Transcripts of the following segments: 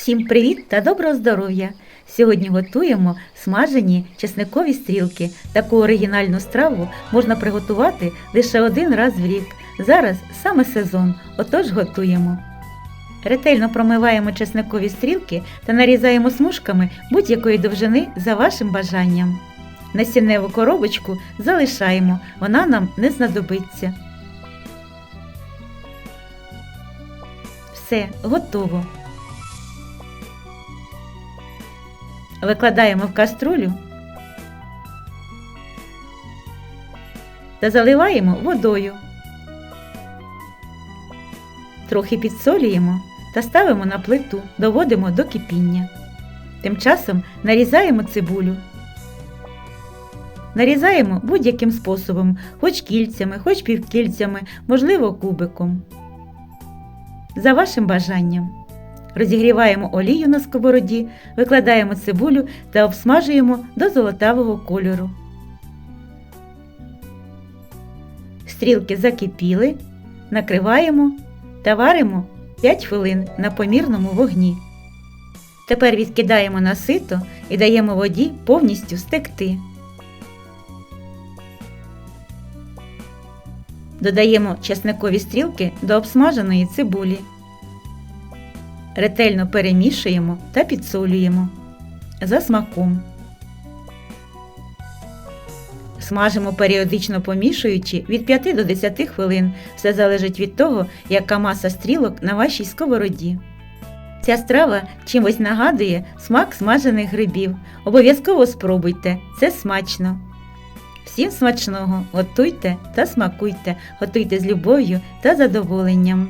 Всім привіт та доброго здоров'я! Сьогодні готуємо смажені чесникові стрілки. Таку оригінальну страву можна приготувати лише один раз в рік. Зараз саме сезон, отож готуємо. Ретельно промиваємо чесникові стрілки та нарізаємо смужками будь-якої довжини за вашим бажанням. Насінневу коробочку залишаємо, вона нам не знадобиться. Все, готово. Викладаємо в каструлю та заливаємо водою. Трохи підсолюємо та ставимо на плиту, доводимо до кипіння. Тим часом нарізаємо цибулю. Нарізаємо будь-яким способом, хоч кільцями, хоч півкільцями, можливо, кубиком. За вашим бажанням. Розігріваємо олію на сковороді, викладаємо цибулю та обсмажуємо до золотавого кольору. Стрілки закипіли, накриваємо та варимо 5 хвилин на помірному вогні. Тепер відкидаємо на сито і даємо воді повністю стекти. Додаємо чесникові стрілки до обсмаженої цибулі. Ретельно перемішуємо та підсолюємо за смаком. Смажимо періодично помішуючи від 5 до 10 хвилин. Все залежить від того, яка маса стрілок на вашій сковороді. Ця страва чимось нагадує смак смажених грибів. Обов'язково спробуйте, це смачно. Всім смачного, готуйте та смакуйте, готуйте з любов'ю та задоволенням.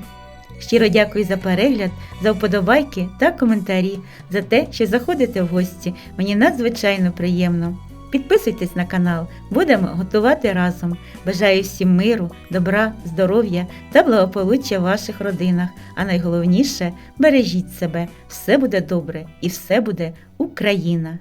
Щиро дякую за перегляд, за вподобайки та коментарі, за те, що заходите в гості. Мені надзвичайно приємно. Підписуйтесь на канал, будемо готувати разом. Бажаю всім миру, добра, здоров'я та благополуччя в ваших родинах. А найголовніше бережіть себе, все буде добре і все буде Україна!